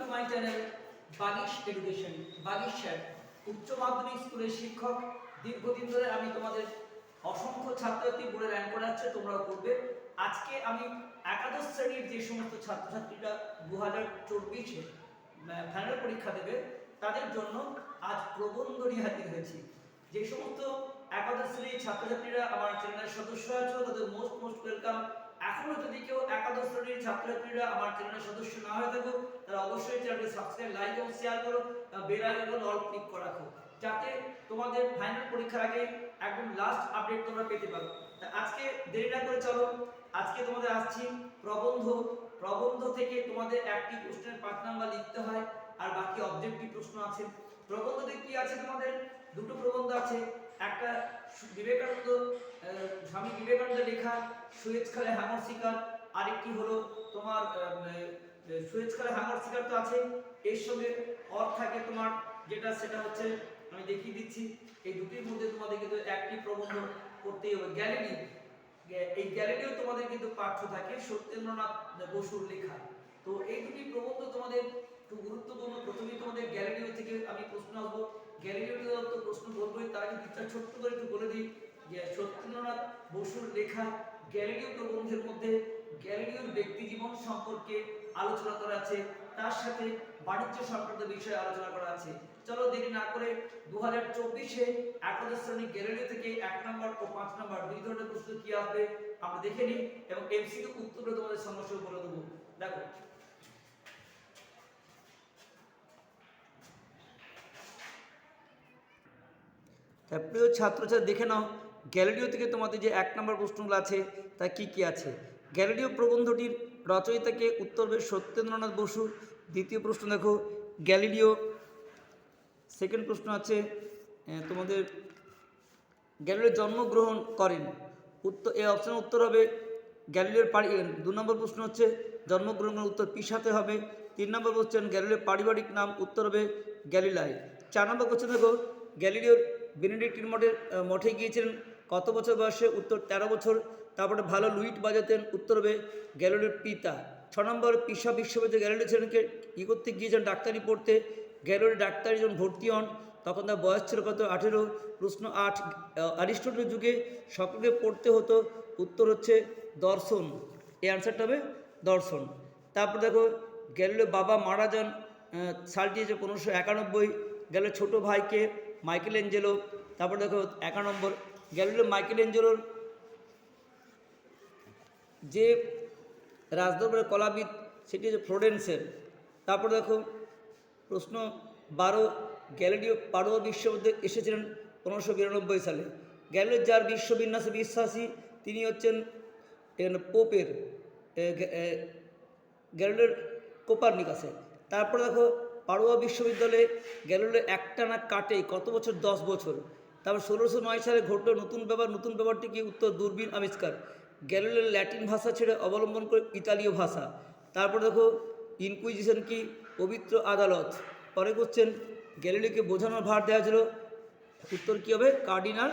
To my channel Bagish education Bagish sir উচ্চ মাধ্যমিক স্কুলের শিক্ষক। দীর্ঘদিন ধরে আমি তোমাদের অসংখ্য ছাত্রছাত্রী বোর্ডে র্যাঙ্ক করাচ্ছে তোমরাও করবে। আজকে আমি একাদশ শ্রেণির যে সমস্ত ছাত্রছাত্রীরা দু হাজার চব্বিশে ফাইনাল পরীক্ষা দেবে, তাদের জন্য আজ প্রবন্ধ নিয়ে হয়েছি। যে সমস্ত একাদশ শ্রেণির ছাত্রছাত্রীরা আমার চ্যানেলের সদস্য আছো, তাদের মোস্ট মোস্ট ওয়েলকাম যদি কেউ একাদশ শ্রেণির ছাত্রছাত্রীরা আমার চ্যানেলের সদস্য না হয়ে থাকো তারা অবশ্যই চ্যানেলটি সাবস্ক্রাইব লাইক এবং শেয়ার করো বেল আইকন অল ক্লিক করে রাখো যাতে তোমাদের ফাইনাল পরীক্ষার আগে একদম লাস্ট আপডেট তোমরা পেতে পারো। আজকে দেরি না করে চলো, আজকে তোমাদের আসছি প্রবন্ধ প্রবন্ধ থেকে তোমাদের একটি প্রশ্নের পাঁচ নাম্বার লিখতে হয়, আর বাকি অবজেক্টিভ প্রশ্ন আছে। প্রবন্ধতে কি আছে তোমাদের? দুটো প্রবন্ধ আছে, একটা বিবেকানন্দ স্বামী বিবেকানন্দের লেখা সুয়েজ খালে হাঙর শিকার। আরেকটি হলো তোমার আহ, সুয়েজ খালে হাঙর শিকার তো আছে। এর সঙ্গে অর থাকে তোমার যেটা সেটা হচ্ছে আমি দেখিয়ে দিচ্ছি এই দুটির মধ্যে তোমাদের কিন্তু একটি প্রবন্ধ করতেই হবে। গ্যালারি এই গ্যালারিও তোমাদের কিন্তু পাঠ্য থাকে সত্যেন্দ্রনাথ বসুর লেখা। তো এই দুটি প্রবন্ধ তোমাদের একটু গুরুত্বপূর্ণ। প্রথমেই তোমাদের গ্যালারিও থেকে আমি প্রশ্ন আসব। গ্যালারিও তো প্রশ্ন বলবোই তার আগে দুটা ছোট্ট করে একটু বলে দিই যে সত্যেন্দ্রনাথ বসুর লেখা গ্যালিলিও প্রবন্ধের মধ্যে গ্যালিলিওর ব্যক্তি জীবন সম্পর্কে আলোচনা করা আছে, তার সাথে বাণিজ্য সংক্রান্ত বিষয়ে আলোচনা করা আছে। চলো দেরি না করে দু হাজার চব্বিশে একাদশ শ্রেণি গ্যালিলিও থেকে এক নম্বর ও পাঁচ নম্বর দুই ধরনের প্রশ্ন কি আসবে আমরা দেখে নিই এবং এমসিকিউ উত্তরটা তোমাদের সমস্যা বলে দেবো। দেখো তা প্রিয় ছাত্রছাত্রী, দেখে নাও গ্যালিলিও থেকে তোমাদের যে এক নম্বর প্রশ্নগুলো আছে, তা কি কি আছে? গ্যালিলিও প্রবন্ধটির রচয়িতাকে উত্তর হবে সত্যেন্দ্রনাথ বসু। দ্বিতীয় প্রশ্ন দেখো, গ্যালিলিও সেকেন্ড প্রশ্ন আছে তোমাদের গ্যালিলিও জন্মগ্রহণ করেন। উত্তর এই অপশনের উত্তর হবে গ্যালিলিওর পারি দু নম্বর প্রশ্ন হচ্ছে, জন্মগ্রহণের উত্তর পিসাতে হবে? তিন নম্বর কোশ্চেন গ্যালিলিওর পারিবারিক নাম, উত্তর হবে গ্যালিলাই চার নম্বর কোশ্চেন দেখো, গ্যালিলিওর বেনেডিক্টিন মঠের মঠে গিয়েছিলেন। কত বছর বয়সে? উত্তর তেরো বছর। তারপরে ভালো লুইট বাজাতেন। উত্তর হবে গ্যালিলিওর পিতা। ছ নম্বর পিসা বিশ্ববিদ্যালয়ে গ্যালিলিও ছেলেকে কী করতে গিয়েছেন ডাক্তারি পড়তে। গ্যালিলিও ডাক্তারি যখন ভর্তি হন, তখন তার বয়স ছিল কত? আঠেরো। প্রশ্ন আট অ্যারিস্টটলের যুগে সকলকে পড়তে হতো। উত্তর হচ্ছে দর্শন। এই অ্যান্সারটা হবে দর্শন। তারপর দেখো গ্যালিলিও বাবা মারা যান সালটি হচ্ছে পনেরোশো একানব্বই। গেল ছোটো ভাইকে মাইকেল এঞ্জেলো তারপর দেখো এক নম্বর, গ্যালিলিও মাইকেল এঞ্জেলোর যে রাজদরবারের কলাবিদ, সেটি হচ্ছে ফ্লোরেন্সের। তারপর দেখো প্রশ্ন বারো, গ্যালিলিও পাড়ুয়া বিশ্ববিদ্যালয়ে এসেছিলেন পনেরোশো বিরানব্বই সালে। গ্যালিলিও যার বিশ্ববিন্যাসে বিশ্বাসী, তিনি হচ্ছেন, এখানে পোপের গ্যালিলিওর কোপারনিকাসে তারপর দেখো পাড়ুয়া বিশ্ববিদ্যালয়ে গ্যালিলিও একটানা কাটে কত বছর? দশ বছর। তারপর ষোলোশো নয় সালে ঘটল নতুন ব্যাপার, নতুন ব্যাপারটি কি? উত্তর, দূরবীন আবিষ্কার। গ্যালিলিও ল্যাটিন ভাষা ছেড়ে অবলম্বন করে ইতালীয় ভাষা। তারপর দেখো, ইনকুইজিশন কি? পবিত্র আদালত। পরে করছেন গ্যালিলিওকে বোঝানোর ভার দেওয়া ছিল উত্তর কী হবে? কার্ডিনাল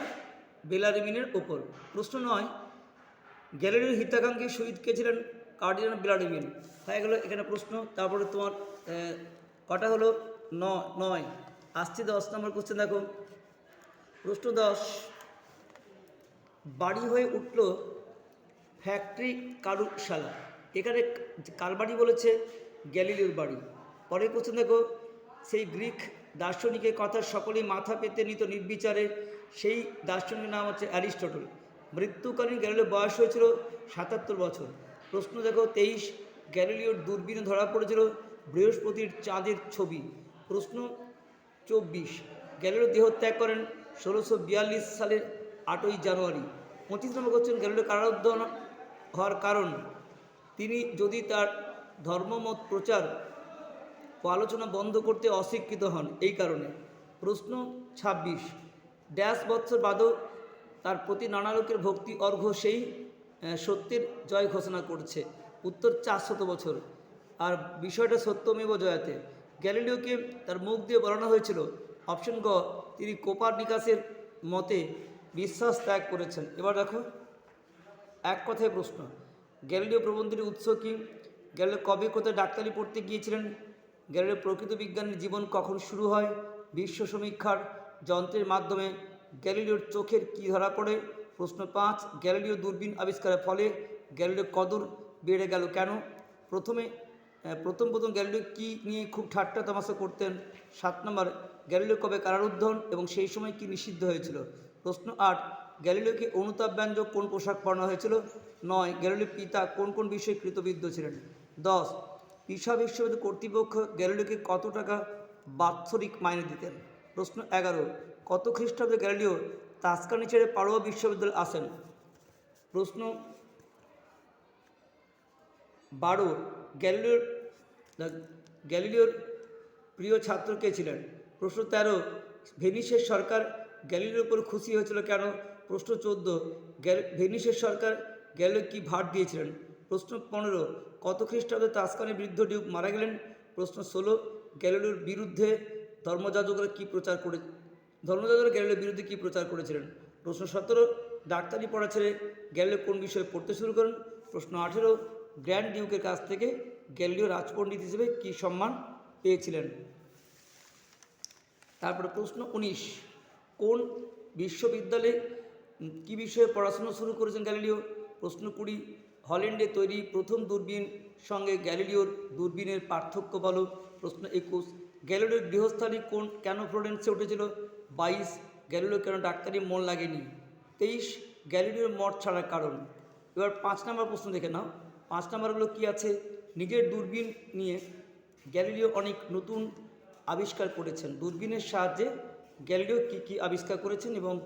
বেলারিমিনের ওপর। প্রশ্ন নয়, গ্যালিলিওর হিতাকাঙ্ক্ষী শহীদ কে ছিলেন কার্ডিনাল বেলারিমিন? হয়ে গেল এখানে প্রশ্ন। তারপরে তোমার কটা হলো? ন, নয়। আসছে দশ, নম্বর কোশ্চেন দেখো। প্রশ্ন দশ। বাড়ি হয়ে উঠল ফ্যাক্টরি কারুশালা। এখানে কার বাড়ি বলেছে, গ্যালিলিওর বাড়ি। পরের কোশ্চেন দেখো। সেই গ্রিক দার্শনিকের কথা সকলেই মাথা পেতে নিত নির্বিচারে। সেই দার্শনিকের নাম হচ্ছে অ্যারিস্টটল। মৃত্যুকালীন গ্যালিলিওর বয়স হয়েছিল সাতাত্তর বছর। প্রশ্ন দেখো, তেইশ। গ্যালিলিওর দূরবীনে ধরা পড়েছিল বৃহস্পতির চাঁদের ছবি। প্রশ্ন চব্বিশ। গ্যালিলিও দেহত্যাগ করেন ষোলোশো বিয়াল্লিশ সালের আটই জানুয়ারি। পঁচিশ নম্বর করছেন গ্যালিলিও কারারুদ্ধ হওয়ার কারণ? তিনি যদি তার ধর্মমত প্রচার ও আলোচনা বন্ধ করতে অস্বীকৃত হন, এই কারণে। প্রশ্ন ২৬ ড্যাশ বৎসর বাদও তার প্রতি নানা লোকের ভক্তি, অর্ঘ্য সেই সত্যের জয় ঘোষণা করছে। উত্তর চারশত বছর। আর বিষয়টা সত্যমেব জয়াতে। গ্যালিলিওকে তার মুখ দিয়ে বলানো হয়েছিল, অপশন গ, তিনি কোপার নিকাশের মতে বিশ্বাস ত্যাগ করেছেন। এবার দেখো, এক কথায় প্রশ্ন, গ্যালিলিও প্রবন্ধটির উৎস কি? গ্যালিলিও কবে কোথায় ডাক্তারি পড়তে গিয়েছিলেন? গ্যালিলিও প্রকৃত বিজ্ঞানের জীবন কখন শুরু হয়? বিশ্ব সমীক্ষার যন্ত্রের মাধ্যমে গ্যালিলিওর চোখের কী ধরা পড়ে? প্রশ্ন পাঁচ, গ্যালিলিও দূরবীন আবিষ্কারের ফলে গ্যালিলিও কদর বেড়ে গেল কেন? প্রথমে প্রথম প্রথম গ্যালিলিও কী নিয়ে খুব ঠাট্টা তামাশা করতেন? সাত নম্বর, গ্যালিলিও কবে কারারুদ্ধ হন এবং সেই সময় কি নিষিদ্ধ হয়েছিল? প্রশ্ন আট, গ্যালিলিওকে অনুতাপ ব্যঞ্জক কোন পোশাক পরানো হয়েছিল? নয় গ্যালিলিও পিতা কোন কোন বিষয়ে কৃতবিদ্য ছিলেন? দশ, পিসা বিশ্ববিদ্যালয় কর্তৃপক্ষ গ্যালিলিওকে কত টাকা বাৎসরিক মাইনে দিতেন? প্রশ্ন এগারো, কত খ্রিস্টাব্দে গ্যালিলিও তাস্কানি ছেড়ে পাড়োয়া বিশ্ববিদ্যালয়ে আসেন? প্রশ্ন বারো, গ্যালিলিওর গ্যালিলিওর প্রিয় ছাত্র কে ছিলেন? প্রশ্ন তেরো, ভেনিসের সরকার গ্যালিলিওর উপর খুশি হয়েছিল কেন? প্রশ্ন চোদ্দ ভেনিসের সরকার গ্যালিলিও কি ভাট দিয়েছিলেন? প্রশ্ন পনেরো, কত খ্রিস্টাব্দে তাস্কানের বৃদ্ধ ডিউক মারা গেলেন? প্রশ্ন ষোলো, গ্যালিলিওর বিরুদ্ধে ধর্মযাজকরা কী প্রচার করে, ধর্মযাজকরা গ্যালিলিওর বিরুদ্ধে কী প্রচার করেছিলেন? প্রশ্ন সতেরো, ডাক্তারি পড়া ছেড়ে গ্যালিলিও কোন বিষয়ে পড়তে শুরু করেন? প্রশ্ন আঠেরো, গ্র্যান্ড ডিউকের কাছ থেকে গ্যালিলিও রাজপণ্ডিত হিসেবে কী সম্মান পেয়েছিলেন? তারপরে প্রশ্ন উনিশ, কোন বিশ্ববিদ্যালয়ে কী বিষয়ে পড়াশোনা শুরু করেছেন গ্যালিলিও? প্রশ্ন কুড়ি, হল্যান্ডে তৈরি প্রথম দূরবীন সঙ্গে গ্যালিলিওর দূরবীনের পার্থক্য বলো। প্রশ্ন একুশ, গ্যালিলিওর গৃহস্থালী কোন কেন ফ্লোরেন্সে উঠেছিল? বাইশ, গ্যালিলিও কেন ডাক্তারি মন লাগেনি? তেইশ, গ্যালিলিওর মঠ ছাড়ার কারণ। এবার পাঁচ নম্বর প্রশ্ন দেখে নাও। পাঁচ নম্বরগুলো কী আছে? নিজের দূরবীন নিয়ে গ্যালিলিও অনেক নতুন আবিষ্কার করেছেন। দূরবীনের সাহায্যে গ্যালিলিও কী কী আবিষ্কার করেছেন এবং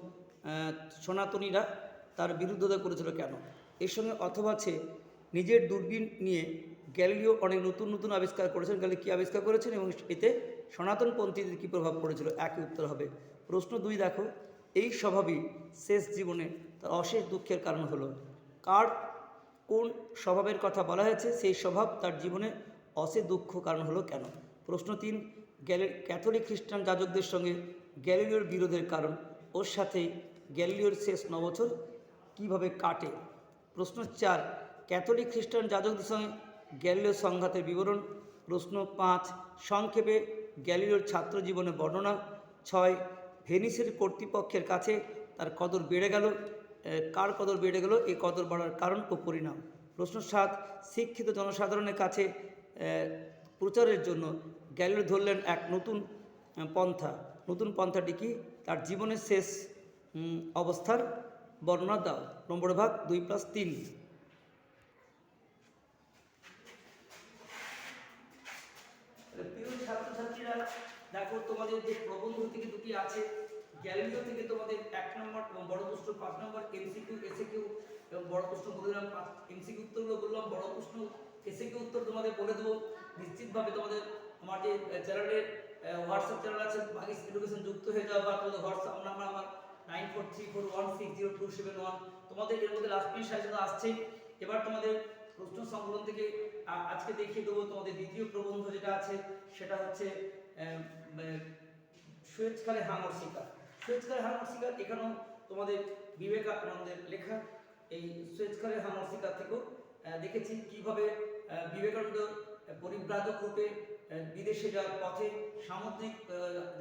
সনাতনীরা তার বিরুদ্ধতা করেছিল কেন? এর সঙ্গে অথবা আছে নিজের দূরবীন নিয়ে গ্যালিলিও অনেক নতুন নতুন আবিষ্কার করেছেন গ্যালি কী আবিষ্কার করেছেন এবং এতে সনাতনপন্থীদের কী প্রভাব পড়েছিল? একই উত্তর হবে। প্রশ্ন দুই, দেখো, এই স্বভাবই শেষ জীবনে তার অশেষ দুঃখের কারণ হলো। কার কোন স্বভাবের কথা বলা হয়েছে? সেই স্বভাব তার জীবনে অসে দুঃখ কারণ হলো কেন? প্রশ্ন তিন, গ্যালি, ক্যাথলিক খ্রিস্টান যাজকদের সঙ্গে গ্যালিলিওর বিরোধের কারণ? ওর সাথে গ্যালিলিওর শেষ নবছর কীভাবে কাটে? প্রশ্ন চার, ক্যাথলিক খ্রিস্টান যাজকদের সঙ্গে গ্যালিলিওর সংঘাতের বিবরণ? প্রশ্ন পাঁচ, সংক্ষেপে গ্যালিলিওর ছাত্র জীবনে বর্ণনা? ছয়, ভেনিসের কর্তৃপক্ষের কাছে তার কদর বেড়ে গেল? কার কদর বেড়ে গেল? এই কদর বাড়ার কারণ ও পরিণাম। প্রশ্ন সাত, শিক্ষিত জনসাধারণের কাছে প্রচারের জন্য গ্যালিলিও ধরলেন এক নতুন পন্থা। নতুন পন্থাটি কি? তার জীবনের শেষ অবস্থার বর্ণনা দাও। নম্বর ভাগ, দুই প্লাস তিন। ছাত্রছাত্রীরা, দেখো তোমাদের যে প্রবন্ধ থেকে দুটি আছে গ্যালিলিও থেকে তোমাদের এক নম্বর এবং বড় প্রশ্ন পাঁচ নম্বর এমসিকিউ এসিকিউ এবং বড় প্রশ্ন বলে দিলাম এমসিকিউ উত্তরগুলো বললাম বড় প্রশ্ন এসিকিউ উত্তর তোমাদের বলে দেবো। নিশ্চিতভাবে তোমাদের আমার যে চ্যানেলের হোয়াটসঅ্যাপ চ্যানেল আছে বাগিস এডুকেশন যুক্ত হয়ে যাও বা তোমাদের হোয়াটসঅ্যাপ নাম্বার আমার nine four three four one six zero two seven one তোমাদের এর মধ্যে লাস্ট মিনিট সাজেশন আসছেই এবার তোমাদের প্রশ্ন সংকলন থেকে আজকে দেখিয়ে দেবো তোমাদের দ্বিতীয় প্রবন্ধ যেটা আছে সেটা হচ্ছে মানে, সুয়েজকালে হাঙর শিকার। সুয়েজকালে হাঙর শিকার এখানেও তোমাদের বিবেকানন্দের লেখা, এই সুয়েজকালে হাঙর শিকার থেকেও দেখেছি কীভাবে বিবেকানন্দ পরিব্রাজক রূপে বিদেশে যাওয়ার পথে সামুদ্রিক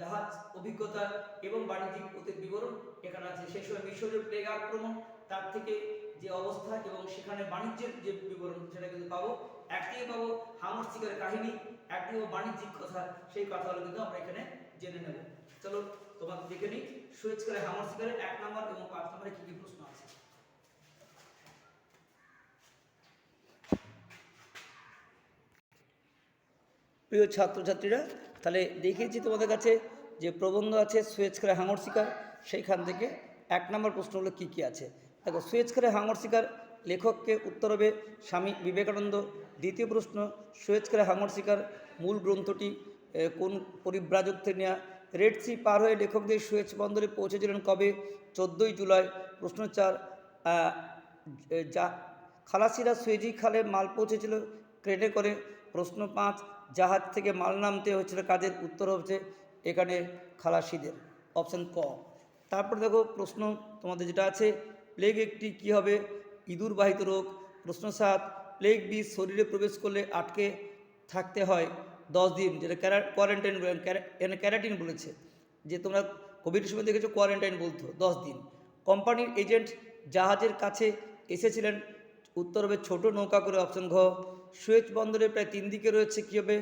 জাহাজ অভিজ্ঞতা এবং বাণিজ্যিক পথের বিবরণ এখানে আছে। সেই সময় মিশরের প্লেগ আক্রমণ, তার থেকে যে অবস্থা এবং সেখানে বাণিজ্যের যে বিবরণ, সেটা কিন্তু পাবো। একদিকে পাবো হামর শিকারের কাহিনী একদিকে বাণিজ্যিক কথা, সেই কথাগুলো কিন্তু আমরা এখানে জেনে নেব। চলো তোমার দেখে নিই। সুয়েজ করে হামর শিকারের এক নম্বর এবং পাঁচ নম্বরে কি কি প্রশ্ন আছে? প্রিয় ছাত্রছাত্রীরা, তাহলে দেখিয়েছি তোমাদের কাছে যে প্রবন্ধ আছে সুয়েজ করে হাঙর শিকার সেইখান থেকে এক নম্বর প্রশ্ন হলো কী কী আছে? দেখো, সুয়েজ করে হাঙর শিকার লেখককে উত্তর হবে স্বামী বিবেকানন্দ। দ্বিতীয় প্রশ্ন, সুয়েজ করে হাঙর শিকার মূল গ্রন্থটি কোন পরিব্রাজক থেকে নেওয়া রেড সি পার হয়ে লেখকদের সুয়েজ বন্দরে পৌঁছেছিলেন কবে? চোদ্দোই জুলাই। প্রশ্ন চার যা, খালাসিরা সুয়েজি খালে মাল পৌঁছেছিল ট্রেনে করে। প্রশ্ন পাঁচ, জাহাজ থেকে মাল নামতে হয়েছিল কাজের উত্তর হচ্ছে এখানে খালাসিদের। অপশন ক। তারপর দেখো প্রশ্ন তোমাদের যেটা আছে, প্লেগ একটি কী হবে? ইঁদুর বাহিত রোগ। প্রশ্ন সাত, প্লেগ বিষ শরীরে প্রবেশ করলে আটকে থাকতে হয়। দশ দিন, যেটা কোয়ারেন্টাইন এখানে ক্যারাটিন বলেছে, যে তোমরা কোভিড সময় দেখেছ কোয়ারেন্টাইন বলতো, দশ দিন। কোম্পানির এজেন্ট জাহাজের কাছে এসেছিলেন, উত্তর হবে ছোট নৌকা করে অপশন ঘ। সুয়েজ বন্দরে প্রায় তিন দিকে রয়েছে, কী হবে?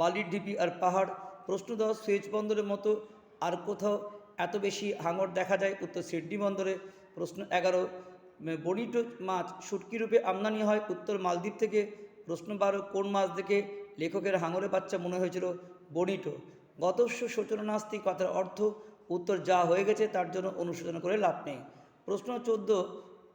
বালির ঢিপি আর পাহাড়। প্রশ্ন দশ সুয়েজ বন্দরের মতো আর কোথাও এত বেশি হাঙর দেখা যায়? উত্তর, সিডনি বন্দরে। প্রশ্ন এগারো বনিটো মাছ শুটকি রূপে আমদানি হয়? উত্তর, মালদ্বীপ থেকে। প্রশ্ন বারো, কোন মাছ দেখে লেখকের হাঙরে বাচ্চা মনে হয়েছিল বনিটো গতস্য শোচনা নাস্তি কথার অর্থ উত্তর যা হয়ে গেছে তার জন্য অনুশোচনা করে লাভ নেই। প্রশ্ন চোদ্দ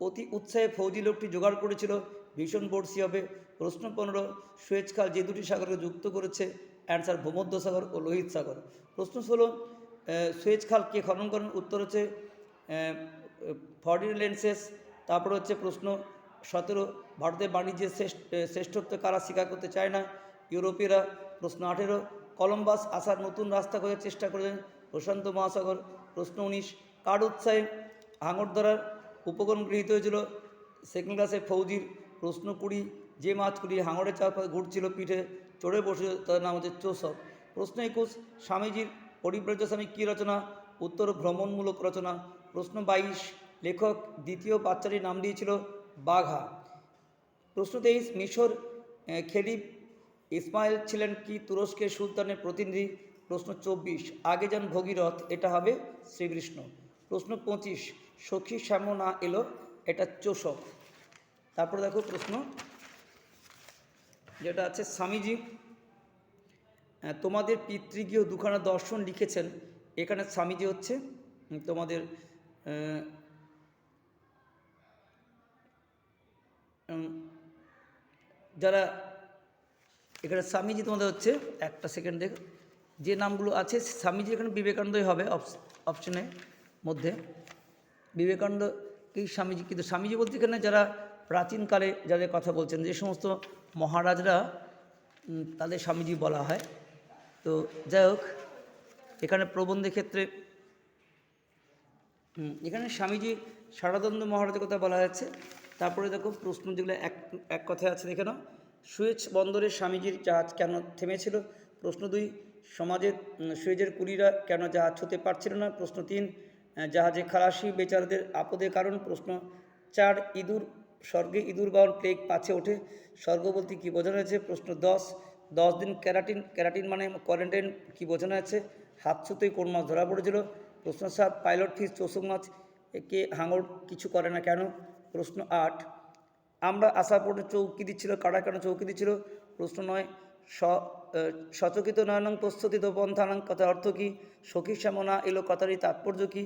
অতি উৎসাহে ফৌজি লোকটি জোগাড় করেছিল ভীষণ বর্ষি হবে। প্রশ্ন পনেরো সুয়েজ খাল যে দুটি সাগরকে যুক্ত করেছে? অ্যান্সার ভূমধ্য সাগর ও লোহিত সাগর প্রশ্ন ষোলো আহ, সুয়েজ খাল কে খনন করেন উত্তর হচ্ছে ফর্ডিনেন্সেস তারপর হচ্ছে প্রশ্ন সতেরো ভারতের বাণিজ্যের শ্রেষ্ঠ শ্রেষ্ঠত্ব কারা স্বীকার করতে চায় না? ইউরোপীয়রা প্রশ্ন আঠেরো কলম্বাস আসার নতুন রাস্তা খোঁজার চেষ্টা করেছেন প্রশান্ত মহাসাগর। প্রশ্ন উনিশ, কার উৎসাহে হাঙর ধরার উপকরণ গৃহীত হয়েছিল? সেকেন্ড ক্লাসে ফৌজির প্রশ্ন কুড়ি, যে মাছগুলি হাঙরের চারপাশে ঘুরছিল পিঠে চড়ে বসে তার নাম হচ্ছে চোষক। প্রশ্ন একুশ, স্বামীজির পরিব্রাজ্য স্বামী কী রচনা? উত্তর, ভ্রমণমূলক রচনা। প্রশ্ন বাইশ, লেখক দ্বিতীয় বাচ্চাটির নাম দিয়েছিল বাঘা। প্রশ্ন তেইশ, মিশর খেলিফ ইসমাইল ছিলেন কি তুরস্কের সুলতানের প্রতিনিধি? প্রশ্ন চব্বিশ। আগে যান ভগীরথ, এটা হবে শ্রীকৃষ্ণ। প্রশ্ন পঁচিশ। সখী শ্যাম না এলো, এটা চোষক। তারপর দেখো প্রশ্ন। যেটা আছে, স্বামীজি তোমাদের পিতৃগৃহ দুখানা দর্শন লিখেছেন। এখানে স্বামীজি হচ্ছে তোমাদের যারা এখানে স্বামীজি তোমাদের হচ্ছে, একটা সেকেন্ড দেখ, যে নামগুলো আছে স্বামীজি এখানে বিবেকানন্দই হবে অপশনের মধ্যে। বিবেকানন্দকেই স্বামীজি, কিন্তু স্বামীজি বলতে এখানে যারা প্রাচীনকালে যাদের কথা বলছেন, যে সমস্ত মহারাজরা তাদের স্বামীজি বলা হয়। তো যাই হোক, এখানে প্রবন্ধের ক্ষেত্রে এখানে স্বামীজি সারাদন্দ মহারাজের কথা বলা হয়েছে। তারপরে দেখো প্রশ্ন যেগুলো এক এক কথায় আছে, দেখে নাও। সুয়েজ বন্দরে স্বামীজির জাহাজ কেন থেমেছিল? প্রশ্ন দুই সমাজের সুয়েজের কুলিরা কেন জাহাজ হতে পারছিল না? প্রশ্ন তিন জাহাজে খালাসি বেচারদের আপদের কারণ? প্রশ্ন চার, ইঁদুর, স্বর্গে ইঁদুর বাহন প্লেগ পাছে ওঠে। স্বর্গ বলতে কী বোঝানো হয়েছে? প্রশ্ন দশ দশ দিন ক্যারাটিন ক্যারাটিন মানে কোয়ারেন্টাইন কী বোঝানো আছে হাত ছুতেই কোন মাছ ধরা পড়েছিল? প্রশ্ন সাত, পাইলট ফিস চোষক মাছ একে হাঙর কিছু করে না কেন? প্রশ্ন আট আমরা আশা পড়ে চৌকি দিচ্ছিল কেন চৌকি দিচ্ছিল? প্রশ্ন নয়, স সচকিত নয়নং প্রস্তুতিত পন্থানাং কথার অর্থ কী? সখী শ্যামনা এলো, কথারই তাৎপর্য কী?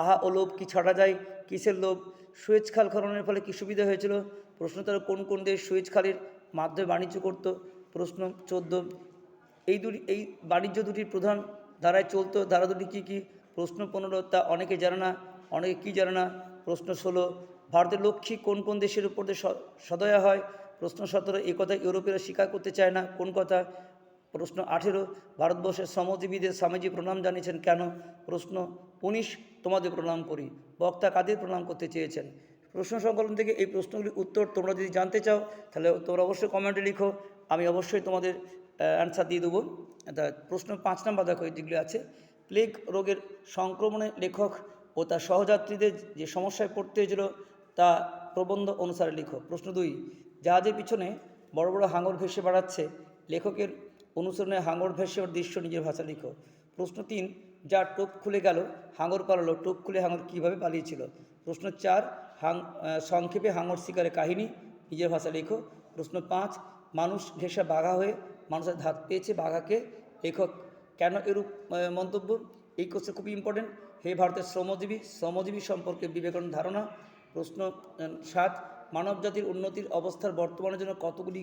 আহা, ও লোভ কী ছড়া যায়? কিসের লোভ? সুয়েজ খাল খননের ফলে কী সুবিধা হয়েছিল? প্রশ্ন তারা কোন কোন দেশ সুয়েজ খালের মাধ্যমে বাণিজ্য করত? প্রশ্ন চোদ্দ, এই দুটি, এই বাণিজ্য দুটির প্রধান ধারায় চলতো, ধারা দুটি কী কী? প্রশ্ন পনেরো, তা অনেকে জানে না, অনেকে কী জানে না? প্রশ্ন ষোলো ভারতের লক্ষ্মী কোন কোন দেশের উপর দিয়ে সদয়া হয়? প্রশ্ন সতেরো এই কথা ইউরোপীয়রা স্বীকার করতে চায় না। কোন কথা? প্রশ্ন আঠেরো, ভারতবর্ষের শ্রমজীবীদের স্বামীজি প্রণাম জানিয়েছেন কেন? প্রশ্ন উনিশ, তোমাদের প্রণাম করি। বক্তা কাদের প্রণাম করতে চেয়েছেন? প্রশ্ন সংকলন থেকে এই প্রশ্নগুলির উত্তর তোমরা যদি জানতে চাও, তাহলে তোমরা অবশ্যই কমেন্টে লিখো। আমি অবশ্যই তোমাদের অ্যান্সার দিয়ে দেবো। প্রশ্ন পাঁচ নাম্বার দেখো যেগুলি আছে। প্লেগ রোগের সংক্রমণে লেখক ও তার সহযাত্রীদের যে সমস্যায় পড়তে হয়েছিল তা প্রবন্ধ অনুসারে লিখো। প্রশ্ন দুই, জাহাজের পিছনে বড় বড় হাঙর ভেসে বেড়াচ্ছে, লেখকের অনুসরণে হাঙর ভেসে ওর দৃশ্য নিজের ভাষা লিখো। প্রশ্ন তিন, যা টোপ খুলে গেল, হাঙর পালালো, টোপ খুলে হাঙর কীভাবে পালিয়েছিল? প্রশ্ন চার হাং সংক্ষেপে হাঙর শিকারের কাহিনী নিজের ভাষা লেখো। প্রশ্ন পাঁচ, মানুষ ঘেঁষা বাঘা হয়ে মানুষের ধাত পেয়েছে বাঘাকে, লেখক কেন এরূপ মন্তব্য? এই কোশ্চেন খুবই ইম্পর্টেন্ট হে ভারতের শ্রমজীবী শ্রমজীবী সম্পর্কে বিবেকানন্দ ধারণা প্রশ্ন সাত মানব জাতির উন্নতির অবস্থার বর্তমানের জন্য কতগুলি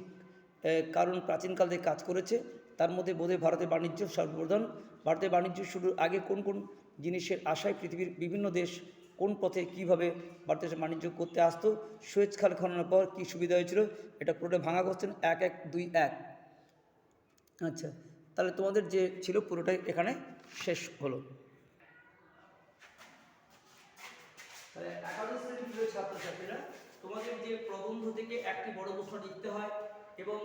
কারণ প্রাচীনকাল থেকে কাজ করেছে? তার মধ্যে বোধহয় ভারতের বাণিজ্য সর্বপ্রধান। ভারতের বাণিজ্য শুরুর আগে কোন কোন জিনিসের আশায় পৃথিবীর বিভিন্ন দেশ কোন পথে কীভাবে ভারতের বাণিজ্য করতে আসতো? সুয়েজ খাল খননের পর কী সুবিধা হয়েছিল? এটা পুরোটা ভাঙা করছেন এক এক, দুই, এক। আচ্ছা তাহলে তোমাদের যে ছিল পুরোটাই এখানে শেষ হলো। তাহলে একাদশ ছাত্রছাত্রীরা, তোমাদের যে প্রবন্ধ থেকে একটি বড় প্রশ্ন লিখতে হয় এবং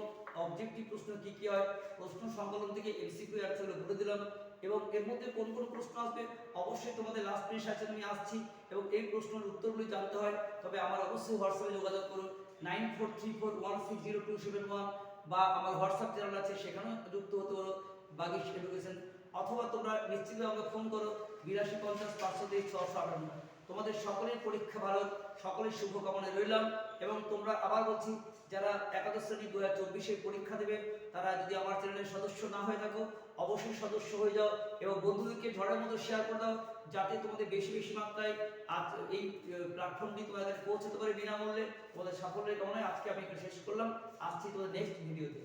অবজেক্টিভ প্রশ্ন কি কি হয়, প্রশ্ন সংকলন থেকে এমসিকিউ অ্যান্সারগুলো বলে দিলাম এবং এর মধ্যে কোন কোন প্রশ্ন আসবে অবশ্যই তোমাদের লাস্ট মিনিট আছে আমি আসছি এবং এই প্রশ্নের উত্তরগুলি জানতে হয়। তবে আমার অবশ্যই হোয়াটসঅ্যাপে যোগাযোগ করুন nine four three four one six zero two seven one বা আমার হোয়াটসঅ্যাপ চ্যানেল আছে, সেখানেও যুক্ত হতে পারো, বাগিশ এডুকেশন অথবা তোমরা নিশ্চিতভাবে ফোন করো, বিরাশি পঞ্চাশ পাঁচশো তেইশ ছশো আটান্ন। তোমাদের সকলের পরীক্ষা ভালো, সকলের শুভকামনায় রইলাম। এবং তোমরা আবার বলছি, যারা একাদশ শ্রেণি দু হাজার চব্বিশে পরীক্ষা দেবে, তারা যদি আমার চ্যানেলের সদস্য না হয়ে থাকো, অবশ্যই সদস্য হয়ে যাও এবং বন্ধুদেরকে ঝড়ের মতো শেয়ার করে দাও, যাতে তোমাদের বেশি বেশি মাত্রায় আজ এই প্ল্যাটফর্মটি তোমাদের পৌঁছতে পারে বিনামূল্যে। তোমাদের সাফল্যের কারণে আজকে আমি শেষ করলাম। আসছি তোমাদের নেক্সট ভিডিওতে